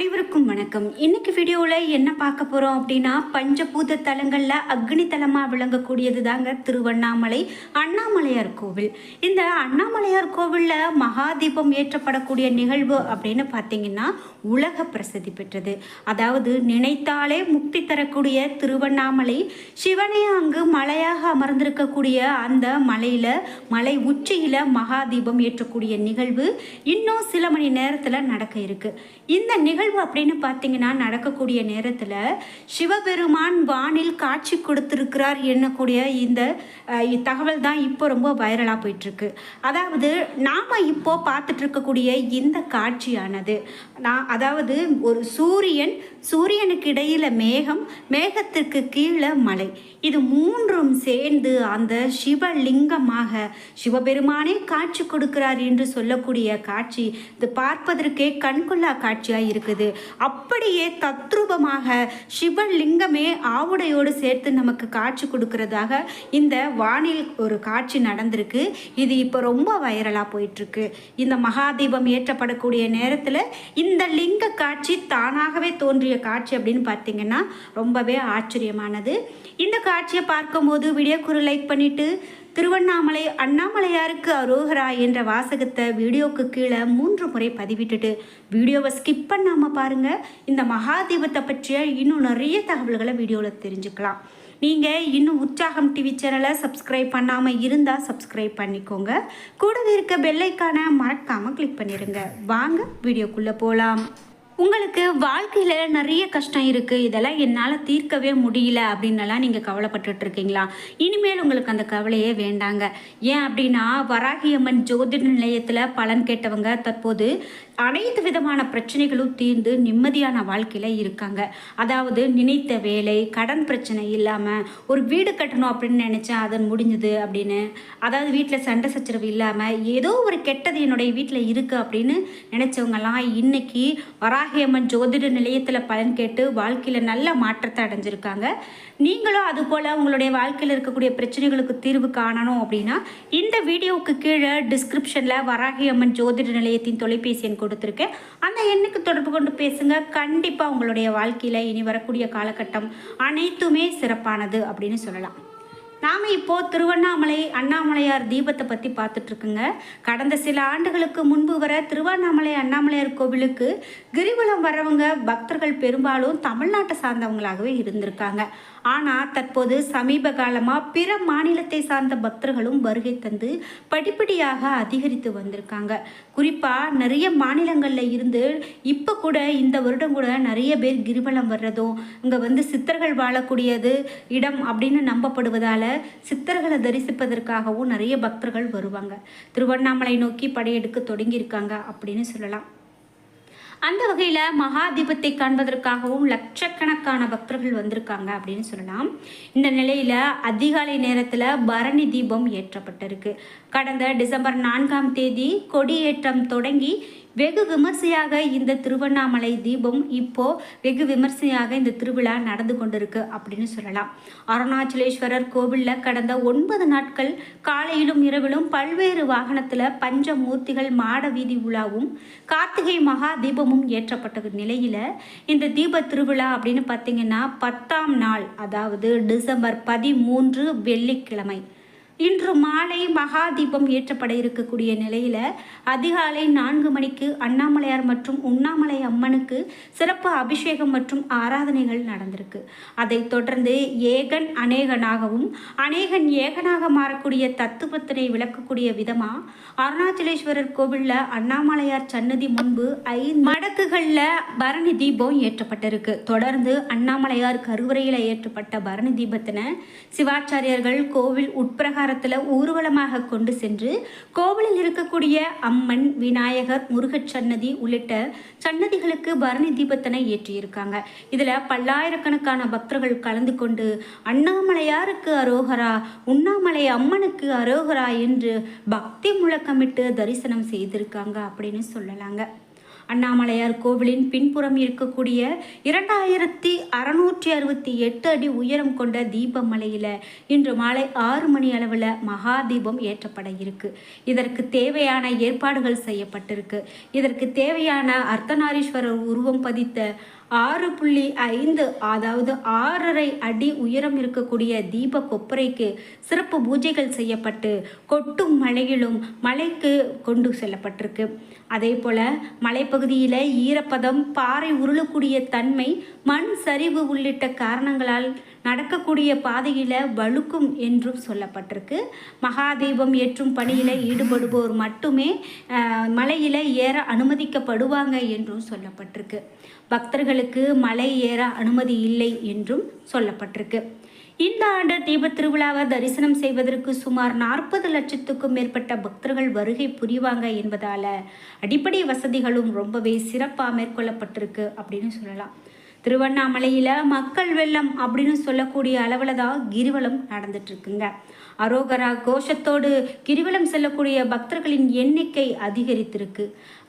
அனைவருக்கும் வணக்கம். இன்னைக்கு வீடியோவில் என்ன பார்க்க போகிறோம் அப்படின்னா பஞ்சபூத தலங்களில் அக்னி தலமாக விளங்கக்கூடியது தாங்க திருவண்ணாமலை அண்ணாமலையார் கோவில். இந்த அண்ணாமலையார் கோவிலில் மகாதீபம் ஏற்றப்படக்கூடிய நிகழ்வு அப்படின்னு பார்த்தீங்கன்னா உலக பிரசித்தி பெற்றது. அதாவது நினைத்தாலே முக்தி தரக்கூடிய திருவண்ணாமலை சிவனே அங்கு மலையாக அமர்ந்திருக்கக்கூடிய அந்த மலையில் மலை உச்சியில் மகாதீபம் ஏற்றக்கூடிய நிகழ்வு இன்னும் சில மணி நேரத்தில் நடக்க இருக்கு. இந்த நிகழ்வு அப்படின்னு பார்த்தீங்கன்னா நடக்கக்கூடிய நேரத்தில் சிவபெருமான் வானில் காட்சி கொடுத்துருக்கிறார் என்னக்கூடிய இந்த தகவல் தான் இப்போ ரொம்ப வைரலாக போயிட்டுருக்கு. அதாவது நாம் இப்போ பார்த்துட்டு இருக்கக்கூடிய இந்த காட்சியானது நான் அதாவது ஒரு சூரியன் சூரியனுக்கு இடையில மேகம் மேகத்திற்கு கீழே மலை. இது மூன்றும் சேர்ந்து அந்த சிவலிங்கமாக சிவபெருமானே காட்சி கொடுக்கிறார் என்று சொல்லக்கூடிய காட்சி இது பார்ப்பதற்கே கண்கொள்ளா காட்சியாக இருக்குது. அப்படியே தத்ரூபமாக சிவலிங்கமே ஆவுடையோடு சேர்த்து நமக்கு காட்சி கொடுக்கறதாக இந்த வானில் ஒரு காட்சி நடந்திருக்கு. இது இப்போ ரொம்ப வைரலாக போயிட்டுருக்கு. இந்த மகாதீபம் ஏற்றப்படக்கூடிய நேரத்தில் இந்த லிங்க காட்சி தானாகவே தோன்றிய காட்சி அப்படின்னு பார்த்தீங்கன்னா ரொம்பவே ஆச்சரியமானது. இந்த காட்சியை பார்க்கும்போது வீடியோக்கு லைக் பண்ணிவிட்டு திருவண்ணாமலை அண்ணாமலையாருக்கு அரோகரா என்ற வாசகத்தை வீடியோக்கு கீழே மூன்று முறை பதிவிட்டுட்டு வீடியோவை ஸ்கிப் பண்ணாமல் பாருங்கள் இந்த மகாதீபத்தை பற்றிய இன்னும் நிறைய தகவல்களை வீடியோவில் தெரிஞ்சுக்கலாம். நீங்கள் இன்னும் உற்சாகம் டிவி சேனலை சப்ஸ்கிரைப் பண்ணாமல் இருந்தால் சப்ஸ்கிரைப் பண்ணிக்கோங்க. கூடவே இருக்க பெல்லைக்கான மறக்காமல் கிளிக் பண்ணிடுங்க. வாங்க வீடியோக்குள்ளே போகலாம் உங்களுக்கு வாழ்க்கையில் நிறைய கஷ்டம் இருக்குது இதெல்லாம் என்னால் தீர்க்கவே முடியல அப்படின்னலாம் நீங்கள் கவலைப்பட்டுட்டு இருக்கீங்களா இனிமேல் உங்களுக்கு அந்த கவலையே வேண்டாங்க. ஏன் அப்படின்னா வராகியம்மன் ஜோதிட நிலையத்தில் பலன் கேட்டவங்க தற்போது அனைத்து விதமான பிரச்சனைகளும் தீர்ந்து நிம்மதியான வாழ்க்கையில் இருக்காங்க. அதாவது நினைத்த வேலை கடன் பிரச்சனை இல்லாமல் ஒரு வீடு கட்டணும் அப்படின்னு நினச்சேன் அதன் முடிஞ்சுது அப்படின்னு அதாவது வீட்டில் சண்டை சச்சரவு இல்லாமல் ஏதோ ஒரு கெட்டது என்னுடைய வீட்டில் இருக்குது அப்படின்னு நினச்சவங்கெல்லாம் இன்றைக்கி வராகியம்மன் ஜோதிட நிலையத்தில் பலன் கேட்டு வாழ்க்கையில் நல்ல மாற்றத்தை அடைஞ்சிருக்காங்க. நீங்களும் அதுபோல் உங்களுடைய வாழ்க்கையில் இருக்கக்கூடிய பிரச்சனைகளுக்கு தீர்வு காணணும் அப்படின்னா இந்த வீடியோவுக்கு கீழே டிஸ்கிரிப்ஷனில் வராகியம்மன் ஜோதிட நிலையத்தின் தொலைபேசி எண் கொடுத்துருக்கேன். அந்த எண்ணுக்கு தொடர்பு கொண்டு பேசுங்க. கண்டிப்பாக உங்களுடைய வாழ்க்கையில் இனி வரக்கூடிய காலகட்டம் அனைத்துமே சிறப்பானது அப்படின்னு சொல்லலாம். நாம் இப்போது திருவண்ணாமலை அண்ணாமலையார் தீபத்தை பற்றி பார்த்துட்ருக்குங்க. கடந்த சில ஆண்டுகளுக்கு முன்பு வர திருவண்ணாமலை அண்ணாமலையார் கோவிலுக்கு கிரிவலம் வரவங்க பக்தர்கள் பெரும்பாலும் தமிழ்நாட்டை சார்ந்தவங்களாகவே இருந்திருக்காங்க. ஆனால் தற்போது சமீப காலமாக பிற மாநிலத்தை சார்ந்த பக்தர்களும் வருகை தந்து படிப்படியாக அதிகரித்து வந்திருக்காங்க. குறிப்பாக நிறைய மாநிலங்களில் இருந்து இப்போ கூட இந்த வருடம் கூட நிறைய பேர் கிரிவலம் வர்றதும் இங்கே வந்து சித்தர்கள் வாழக்கூடியது இடம் அப்படின்னு நம்பப்படுவதால் சித்தர்களை தரிசிப்பதற்காகவும் நிறைய பக்தர்கள் வருவாங்க. திருவண்ணாமலை நோக்கி படையெடுக்க தொடங்கியிருக்காங்க அப்படின்னு சொல்லலாம். அந்த வகையில் மகா தீபத்தை காண்பதற்காகவும் லட்சக்கணக்கான பக்தர்கள் வந்திருக்காங்க அப்படின்னு சொல்லலாம். இந்த நிலையில் அதிகாலை நேரத்தில் பரணி தீபம் ஏற்றப்பட்டிருக்கு. கடந்த டிசம்பர் நான்காம் தேதி கொடியேற்றம் தொடங்கி வெகு விமர்சையாக இந்த திருவண்ணாமலை தீபம் இப்போ வெகு விமர்சையாக இந்த திருவிழா நடந்து கொண்டிருக்கு அப்படின்னு சொல்லலாம். அருணாச்சலேஸ்வரர் கோவிலில் கடந்த ஒன்பது நாட்கள் காலையிலும் இரவிலும் பல்வேறு வாகனத்தில் பஞ்ச மூர்த்திகள் மாட வீதி உலாவும் கார்த்திகை மகா தீபமும் ஏற்றப்பட்ட நிலையில் இந்த தீப திருவிழா அப்படின்னு பார்த்தீங்கன்னா பத்தாம் நாள் அதாவது டிசம்பர் பதிமூன்று வெள்ளிக்கிழமை. இன்று மாலை மகா தீபம் ஏற்றப்பட இருக்கக்கூடிய நிலையில் அதிகாலை நான்கு மணிக்கு அண்ணாமலையார் மற்றும் உண்ணாமலை அம்மனுக்கு சிறப்பு அபிஷேகம் மற்றும் ஆராதனைகள் நடந்திருக்கு. அதைத் தொடர்ந்து ஏகன் அநேகனாகவும் அநேகன் ஏகனாக மாறக்கூடிய தத்துவத்தினை விளக்கக்கூடிய விதமாக அருணாச்சலேஸ்வரர் கோவிலில் அண்ணாமலையார் சன்னதி முன்பு ஐந்து மடக்குகளில் பரணி தீபம் ஏற்றப்பட்டிருக்கு. தொடர்ந்து அண்ணாமலையார் கருவறையில் ஏற்றப்பட்ட பரணி தீபத்தினை சிவாச்சாரியர்கள் கோவில் உட்பிரகார அலங்காரத்தில் ஊர்வலமாக கொண்டு சென்று கோவிலில் இருக்கக்கூடிய அம்மன் விநாயகர் முருகச் சன்னதி உள்ளிட்ட சன்னதிகளுக்கு பரணி தீபத்தனை ஏற்றியிருக்காங்க. இதில் பல்லாயிரக்கணக்கான பக்தர்கள் கலந்து கொண்டு அண்ணாமலையாருக்கு அரோகரா உண்ணாமலை அம்மனுக்கு அரோகரா என்று பக்தி முழக்கமிட்டு தரிசனம் செய்திருக்காங்க அப்படின்னு சொல்லலாங்க. அண்ணாமலையார் கோவிலின் பின்புறம் இருக்கக்கூடிய இரண்டாயிரத்தி அறநூற்றி அறுபத்தி எட்டு அடி உயரம் கொண்ட தீபமலையில் இன்று மாலை ஆறு மணி அளவில் மகா தீபம் ஏற்றப்பட இருக்கு. இதற்கு தேவையான ஏற்பாடுகள் செய்யப்பட்டிருக்கு. இதற்கு தேவையான அர்த்தநாரீஸ்வரர் உருவம் பதித்த ஆறு புள்ளி ஐந்து அதாவது ஆறரை அடி உயரம் இருக்கக்கூடிய தீப கொப்பரைக்கு சிறப்பு பூஜைகள் செய்யப்பட்டு கொட்டும் மழையிலும் மலைக்கு கொண்டு செல்லப்பட்டிருக்கு. அதே போல் மலைப்பகுதியில் ஈரப்பதம் பாறை உருளக்கூடிய தன்மை மண் சரிவு உள்ளிட்ட காரணங்களால் நடக்கக்கூடிய பாதையில் வழுக்கும் என்றும் சொல்லப்பட்டிருக்கு. மகாதீபம் ஏற்றும் பணியில் ஈடுபடுவோர் மட்டுமே மலையில் ஏற அனுமதிக்கப்படுவாங்க என்றும் சொல்லப்பட்டிருக்கு. பக்தர்களுக்கு மலை ஏற அனுமதி இல்லை என்றும் சொல்லப்பட்டிருக்கு. இந்த ஆண்டு தீப திருவிழாவை தரிசனம் செய்வதற்கு சுமார் நாற்பது லட்சத்துக்கும் மேற்பட்ட பக்தர்கள் வருகை புரிவாங்க என்பதால் அடிப்படை வசதிகளும் ரொம்பவே சிறப்பாக மேற்கொள்ளப்பட்டிருக்கு அப்படின்னு சொல்லலாம். திருவண்ணாமலையில் மக்கள் வெள்ளம் அப்படின்னு சொல்லக்கூடிய அளவில் தான் கிரிவலம் நடந்துட்டுருக்குங்க. அரோகரா கோஷத்தோடு கிரிவலம் செல்லக்கூடிய பக்தர்களின் எண்ணிக்கை அதிகரித்திருக்கு.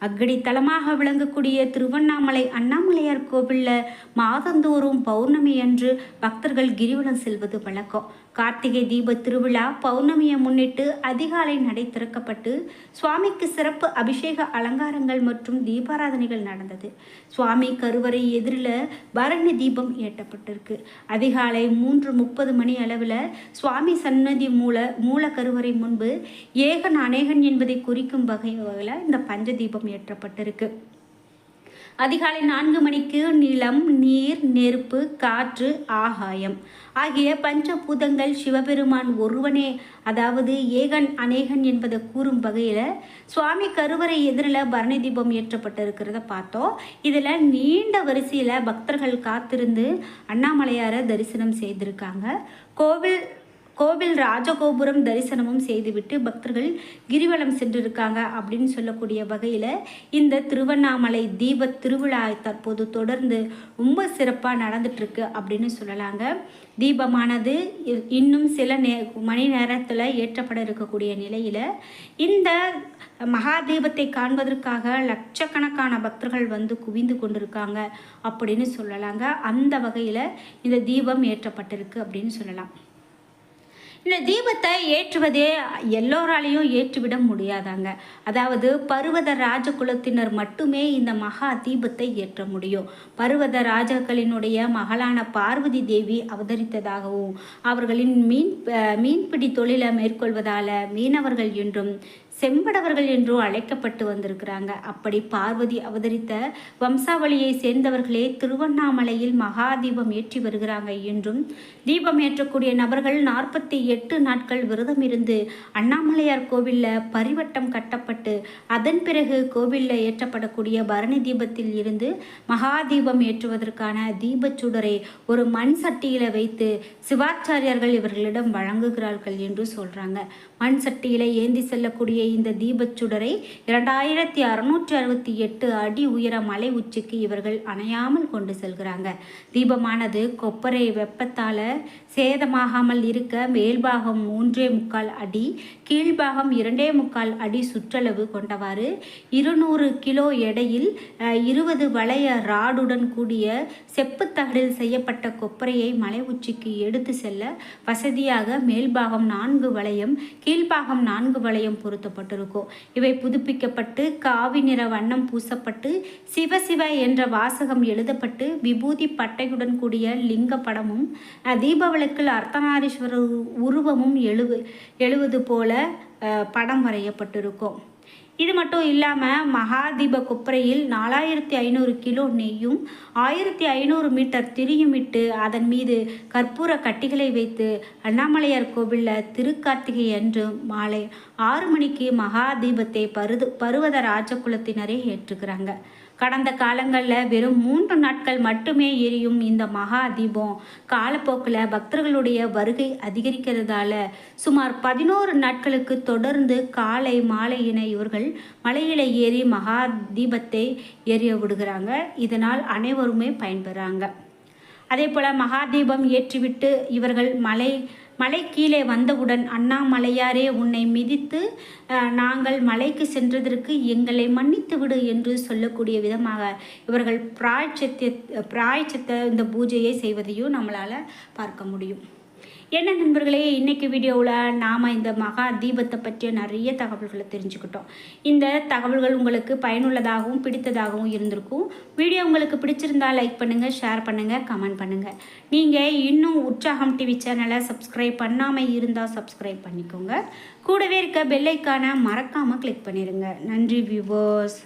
அக்கடி தலமாக விளங்கக்கூடிய திருவண்ணாமலை அண்ணாமலையார் கோவிலில் மாதந்தோறும் பௌர்ணமி அன்று பக்தர்கள் கிரிவலம் செல்வது வழக்கம். கார்த்திகை தீப திருவிழா பௌர்ணமியை முன்னிட்டு அதிகாலை நடை திறக்கப்பட்டு சுவாமிக்கு சிறப்பு அபிஷேக அலங்காரங்கள் மற்றும் தீபாராதனைகள் நடந்தது. சுவாமி கருவறை எதிரில் பரணி தீபம் ஏற்றப்பட்டிருக்கு. அதிகாலை மூன்று முப்பது மணி அளவில் சுவாமி சன்னதி மூல மூல கருவறை முன்பு ஏகன் அநேகன் என்பதை குறிக்கும் வகையில் இந்த பஞ்ச தீபம் ஏற்றப்பட்டிருக்கு. அதிகாலை நான்கு மணிக்கு நிலம் நீர் நெருப்பு காற்று ஆகாயம். ஆகிய பஞ்சபூதங்கள் சிவபெருமான் ஒருவனே. அதாவது ஏகன் அநேகன் என்பதை கூறும் வகையில் சுவாமி கருவறை எதிரில் பரணி தீபம் ஏற்றப்பட்டிருக்கிறத பார்த்தோம். இதில் நீண்ட வரிசையில் பக்தர்கள் காத்திருந்து அண்ணாமலையாரை தரிசனம் செய்திருக்காங்க. கோவில் கோவில் ராஜகோபுரம் தரிசனமும் செய்துவிட்டு பக்தர்கள் கிரிவலம் சென்றிருக்காங்க அப்படின்னு சொல்லக்கூடிய வகையில் இந்த திருவண்ணாமலை தீப திருவிழா தற்போது தொடர்ந்து ரொம்ப சிறப்பாக நடந்துட்டுருக்கு அப்படின்னு சொல்லலாங்க. தீபமானது இன்னும் சில நே மணி நேரத்தில் ஏற்றப்பட இருக்கக்கூடிய நிலையில் இந்த மகா தீபத்தை காண்பதற்காக லட்சக்கணக்கான பக்தர்கள் வந்து குவிந்து கொண்டிருக்காங்க அப்படின்னு சொல்லலாங்க. அந்த வகையில் இந்த தீபம் ஏற்றப்பட்டிருக்கு அப்படின்னு சொல்லலாம். இந்த தீபத்தை ஏற்றுவதே எல்லோராலையும் ஏற்றுவிட முடியாதாங்க. அதாவது பருவத ராஜகுலத்தினர் மட்டுமே இந்த மகா தீபத்தை ஏற்ற முடியும். பருவத ராஜாக்களினுடைய மகளான பார்வதி தேவி அவதரித்ததாகவும் அவர்களின் மீன் மீன்பிடி தொழிலை மேற்கொள்வதால் மீனவர்கள் என்றும் செம்படவர்கள் என்றும் அழைக்கப்பட்டு வந்திருக்கிறாங்க. அப்படி பார்வதி அவதரித்த வம்சாவளியை சேர்ந்தவர்களே திருவண்ணாமலையில் மகா தீபம் ஏற்றி வருகிறாங்க என்றும் தீபம் ஏற்றக்கூடிய நபர்கள் நாற்பத்தி எட்டு நாட்கள் விரதம் இருந்து அண்ணாமலையார் கோவிலில் பரிவட்டம் கட்டப்பட்டு அதன் பிறகு கோவிலில் ஏற்றப்படக்கூடிய பரணி தீபத்தில் இருந்து மகா தீபம் ஏற்றுவதற்கான தீபச்சுடரை ஒரு மண் சட்டியில் வைத்து சிவாச்சாரியர்கள் இவர்களிடம் வழங்குகிறார்கள் என்று சொல்கிறாங்க மண் சட்டியில் ஏந்தி செல்லக்கூடிய இந்த தீபச்சுடரை இரண்டாயிரத்தி அறுநூற்றி அறுபத்தி எட்டு அடி உயர மலை உச்சிக்கு இவர்கள் அணையாமல் கொண்டு செல்கிறாங்க. தீபமானது கொப்பரை வெப்பத்தால் சேதமாகாமல் இருக்க மேல்பாகம் மூன்றே முக்கால் அடி கீழ்பாகம் இரண்டே முக்கால் அடி சுற்றளவு கொண்டவாறு இருநூறு கிலோ எடையில் இருபது வளைய ராடுடன் கூடிய செப்புத்தகடில் செய்யப்பட்ட கொப்பரையை மலை உச்சிக்கு எடுத்து செல்ல வசதியாக மேல்பாகம் நான்கு வளையம் கீழ்பாகம் நான்கு வளையம் பொருத்தப்படும். செய்யப்பட்டிருக்கும் இவை புதுப்பிக்கப்பட்டு காவி நிற வண்ணம் பூசப்பட்டு சிவசிவ என்ற வாசகம் எழுதப்பட்டு விபூதி பட்டையுடன் கூடிய லிங்க படமும் தீபாவளிக்குள் அர்த்தநாரீஸ்வரர் உருவமும் எழுவு எழுவது போல படம் வரையப்பட்டிருக்கும். இது மட்டும் இல்லாமல் மகாதீப கொப்பரையில் நாலாயிரத்தி ஐநூறு கிலோ நெய்யும் ஆயிரத்தி ஐநூறு மீட்டர் திரியுமிட்டு அதன் மீது கற்பூர கட்டிகளை வைத்து அண்ணாமலையார் கோவிலில் திருக்கார்த்திகை அன்று மாலை ஆறு மணிக்கு மகாதீபத்தை பருது பருவத ராஜகுலத்தினரே ஏற்றுக்கிறாங்க கடந்த காலங்களில் வெறும் மூன்று நாட்கள் மட்டுமே எரியும் இந்த மகா தீபம். காலப்போக்கில் பக்தர்களுடைய வருகை அதிகரிக்கிறதால சுமார் பதினோரு நாட்களுக்கு தொடர்ந்து காலை மாலை என இவர்கள் மலையில ஏறி மகா தீபத்தை எரிய விடுகிறாங்க. இதனால் அனைவருமே பயன்பெறாங்க. அதே போல் மகாதீபம் ஏற்றிவிட்டு இவர்கள் மலை மலை கீழே வந்தவுடன் அண்ணாமலையாரே உன்னை மிதித்து நாங்கள் மலைக்கு சென்றதற்கு எங்களை மன்னித்து விடு என்று சொல்லக்கூடிய விதமாக இவர்கள் பிராய்ச்சத்தை பிராய்ச்சத்தை இந்த பூஜையை செய்வதையும் நம்மளால் பார்க்க முடியும். என்ன நண்பர்களே இன்னைக்கு வீடியோவில் நாம் இந்த மகா தீபத்தை பற்றிய நிறைய தகவல்களை தெரிஞ்சுக்கிட்டோம். இந்த தகவல்கள் உங்களுக்கு பயனுள்ளதாகவும் பிடித்ததாகவும் இருந்திருக்கும். வீடியோ உங்களுக்கு பிடிச்சிருந்தா லைக் பண்ணுங்கள் ஷேர் பண்ணுங்கள் கமெண்ட் பண்ணுங்கள் நீங்கள் இன்னும் உற்சாகம் டிவி சேனலை சப்ஸ்கிரைப் பண்ணாமல் இருந்தால் சப்ஸ்கிரைப் பண்ணிக்கோங்க. கூடவே இருக்க பெல்லைக்கான மறக்காமல் கிளிக் பண்ணிடுங்க நன்றி வியூவர்ஸ்